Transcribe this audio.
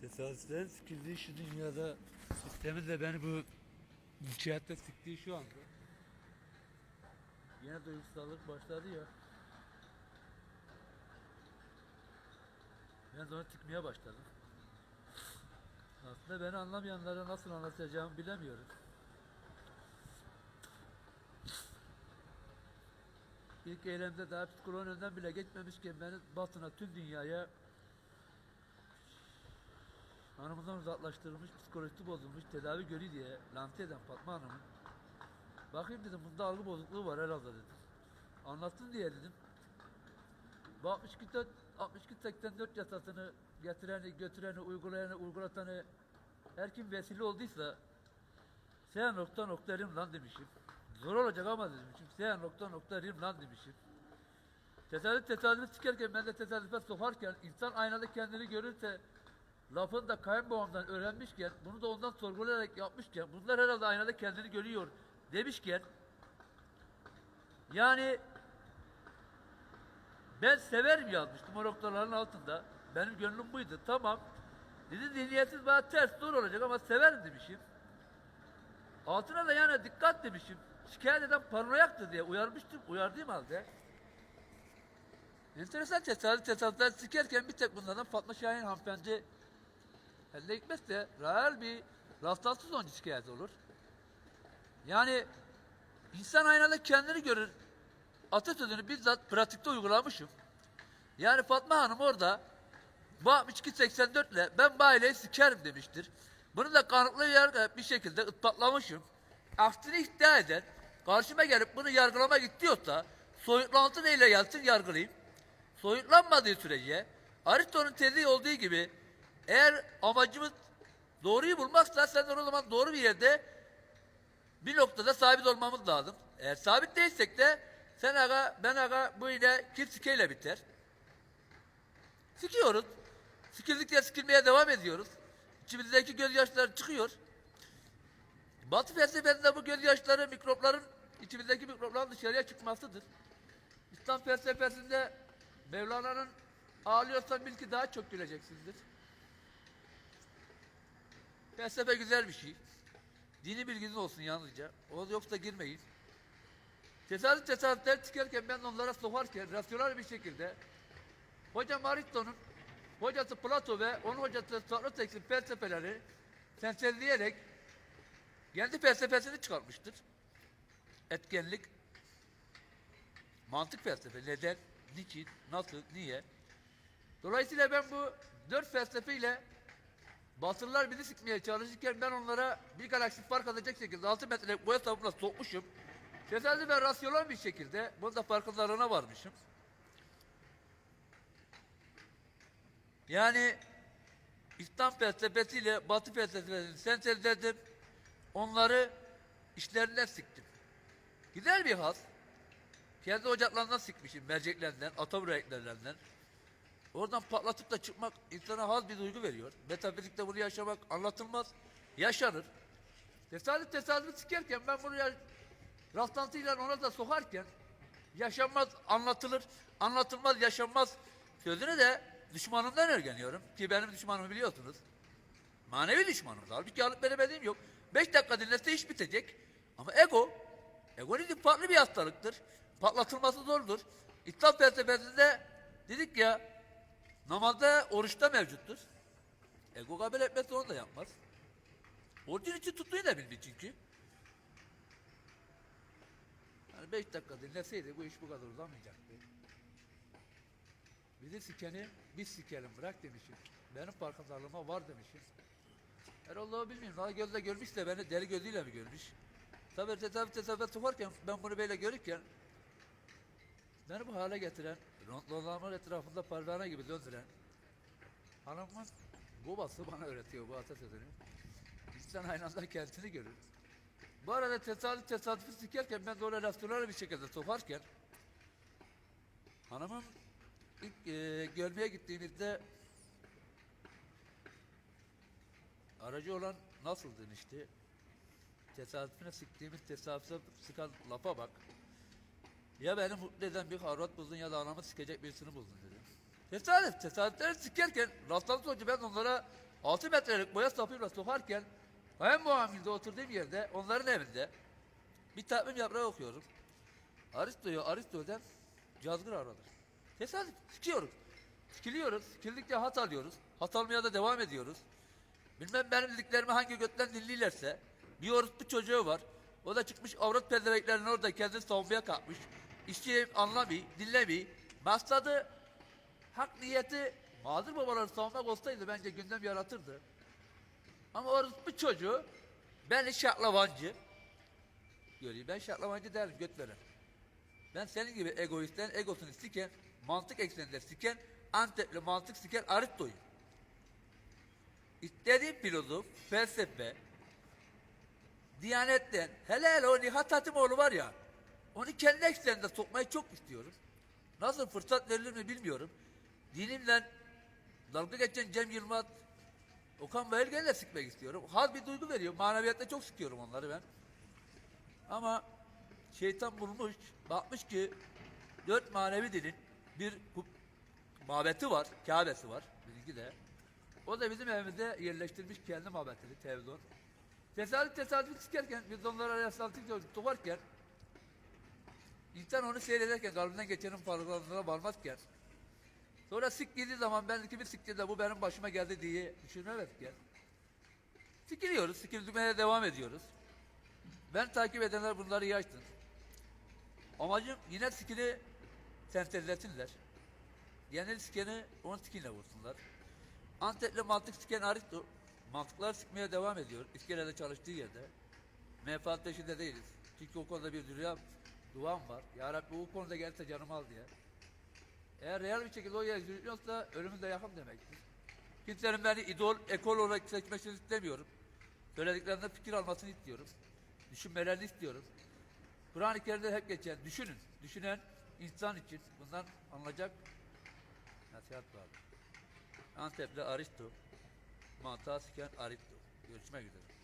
Tesadüflerin sikildiği şu dünyada sistemin de beni bu mülkiyatta siktiği şu anda. Yine duygusallık başladı ya. Ben de onu tıkmaya başladım. Aslında beni anlamayanlara nasıl anlatacağımı bilemiyorum. İlk eylemde daha psikoloğun önden bile geçmemişken beni batına tüm dünyaya hanımından uzaklaştırılmış, psikolojisi bozulmuş, tedavi görü diye lanse eden Fatma Hanım'ın bakayım dedim bunda algı bozukluğu var herhalde dedim. Anlatsın diye dedim. Bu 62 dört- 62 84 yasasını getireni, götüreni, uygulayanı, uygulatanı her kim vesile olduysa sen nokta nokta rim lan demişim. Zor olacak ama demişim. Sen nokta nokta rim lan demişim. Tesadüf tesadüf sikerken ben de tesadüfe sokarken insan aynada kendini görürse lafını da kayınbabamdan öğrenmişken bunu da ondan sorgulayarak yapmışken bunlar herhalde aynada kendini görüyor demişken yani ben severim yazmıştım o noktaların altında. Benim gönlüm buydu. Tamam. Dedi zihniyetsiz bana ters doğru olacak ama severim demişim. Altına da yani dikkat demişim. Şikayet eden paranoyaktır diye uyarmıştım. Uyardığım halde. Enteresan tesadüf tesadüfler sikerken bir tek bunlardan Fatma Şahin hanımefendi elde hikmetse real bir rastlantısız onca şikayet olur. Yani insan aynada kendini görür. Atasözünü bizzat pratikte uygulamışım. Yani Fatma Hanım orada bu 6284 ile ben bu aileyi sikerim demiştir. Bunu da kanıtlı bir şekilde ispatlamışım. Aksini iddia eden karşıma gelip bunu yargılamak istiyorsa soyutlantı neyle gelsin yargılayayım. Soyutlanmadığı sürece Aristo'nun tezi olduğu gibi eğer amacımız doğruyu bulmaksa sen o zaman doğru bir yerde bir noktada sabit olmamız lazım. Eğer sabit değilsek de sen aga ben aga bu ile kir sikeyle biter. Sikiyoruz. Sikildikçe sikilmeye devam ediyoruz. İçimizdeki gözyaşları çıkıyor. Batı felsefesinde bu gözyaşları mikropların içimizdeki mikropların dışarıya çıkmasıdır. İslam felsefesinde Mevlana'nın ağlıyorsan bil ki daha çok güleceksindir. Felsefe güzel bir şey. Dini bilginiz olsun yalnızca. O yoksa girmeyin. Tesadüf tesadüfler çıkarken ben onlara sokarken rasyonel bir şekilde Hocam Aristo'nun hocası Plato ve onun hocası Sokrates'in felsefeleri sentezleyerek kendi felsefesini çıkartmıştır. Etkenlik, mantık felsefe, neden, niçin, nasıl, niye. Dolayısıyla ben bu dört felsefeyle Batılılar bizi sikmeye çalışırken ben onlara bir galaksi fark atacak şekilde 6 metrelik boya sabununa sokmuşum. Tesadüf ve rasyonel bir şekilde bunun da farkındalığına varmışım. Yani İslam felsefesiyle Batı felsefesini sentezledim. Onları işlerinden siktim. Güzel bir has. Kendi ocaklarından sikmişim, merceklerinden, atom renklerlerinden. Oradan patlatıp da çıkmak insana haz bir duygu veriyor. Metafizikte bunu yaşamak anlatılmaz, yaşanır. Tesadüf tesadüf sikerken ben bunu ya, rastlantıyla ona da sokarken yaşanmaz anlatılır, anlatılmaz yaşanmaz sözünü de düşmanımdan öğreniyorum. Ki benim düşmanımı biliyorsunuz. Manevi düşmanım. Halbuki alıp veremediğim yok. Beş dakika dinlese iş bitecek. Ama ego, egonizm farklı bir hastalıktır. Patlatılması zordur. İslam felsefesinde dedik ya, namazda, oruçta mevcuttur. Ego kabul etmezse onu da yapmaz. Orucun için tuttuğunu da bilmiyor çünkü. Yani beş dakika dinleseydi bu iş bu kadar uzamayacaktı. Bizi sikeni biz sikelim bırak demişim. Benim farkındalığıma var demişim. Herhalde bilmiyorum. Daha gözle görmüş de beni deli gözüyle mi görmüş? Tabi tesadüf tesadüf sokarken ben bunu böyle görürken beni bu hale getiren, rondlolarımın etrafında parlana gibi döndüren hanımın babası bana öğretiyor bu atasözünü. İnsan aynı anda kendini görür. Bu arada tesadüf tesadüfü sikerken ben de ona rasyonel bir şekilde sokarken hanımım ilk e, görmeye gittiğimizde aracı olan nasıldın işte tesadüfüne siktiğimiz tesadüfe sıkan lafa bak. Ya beni mutlu bir harvat buldun ya da anamı sikecek birisini buldun dedi. Tesadüf, tesadüfleri sikerken rastlantı sonucu ben onlara 6 metrelik boya sapıyla sokarken hem muamilde oturduğum yerde onların evinde bir takvim yaprağı okuyorum. Aristo'yu Aristo'dan cazgır aradır. Tesadüf sikiyoruz. Sikiliyoruz. Sikildikçe hat alıyoruz. Hat almaya da devam ediyoruz. Bilmem benim dediklerimi hangi götten dinliyorlarsa bir orospu çocuğu var. O da çıkmış avrat pezevenklerinin orada kendini savunmaya kalkmış. İşçi anlamıyor, dinlemiyor. Masladı hak niyeti mağdur babaları savunmak olsaydı bence gündem yaratırdı. Ama orospu çocuğu beni şaklavancı görüyor. Ben şaklavancı değilim göt veren. Ben senin gibi egoistlerin egosunu siken, mantık ekseninde siken, Antepli mantık siken Aristo'yum. İstediğim filozof, felsefe, Diyanetten, hele hele o Nihat Hatimoğlu var ya, onu kendi ekseninde sokmayı çok istiyorum. Nasıl fırsat verilir mi bilmiyorum. Dinimle dalga geçen Cem Yılmaz, Okan Bayülgen'i de sıkmak istiyorum. Haz bir duygu veriyor. Maneviyatta çok sıkıyorum onları ben. Ama şeytan bulmuş, bakmış ki dört manevi dilin bir mabeti var, Kabe'si var. Bizimki de. O da bizim evimizde yerleştirmiş kendi mabetini, televizyon. Tesadüf tesadüf sikerken, biz onlara rastlantık tutarken, insan onu seyrederken, kalbinden geçenin farkındalığına varmazken, sonra sik girdiği zaman ben kimi sikti de bu benim başıma geldi diye düşünmemezken, sikiliyoruz, sikilmeye devam ediyoruz. Ben takip edenler bunları iyi. Amacım yine skini sentezlesinler. Genel skeni onun skinle vursunlar. Antepli mantık siken Aristo mantıklar sıkmaya devam ediyor. İskelede çalıştığı yerde. Menfaat peşinde değiliz. Çünkü o konuda bir dünya duam var. Ya Rabbi o konuda gelse canımı al diye. Eğer real bir şekilde o yer yürüyorsa ölümün de yakın demektir. Kimsenin beni idol, ekol olarak seçmesini istemiyorum. Söylediklerinde fikir almasını istiyorum. Düşünmelerini istiyorum. Kur'an-ı Kerim'de hep geçen, düşünün. Düşünen insan için bundan anlayacak nasihat var. Antep'te Aristo, mantığa siken Aristo. Görüşmek üzere.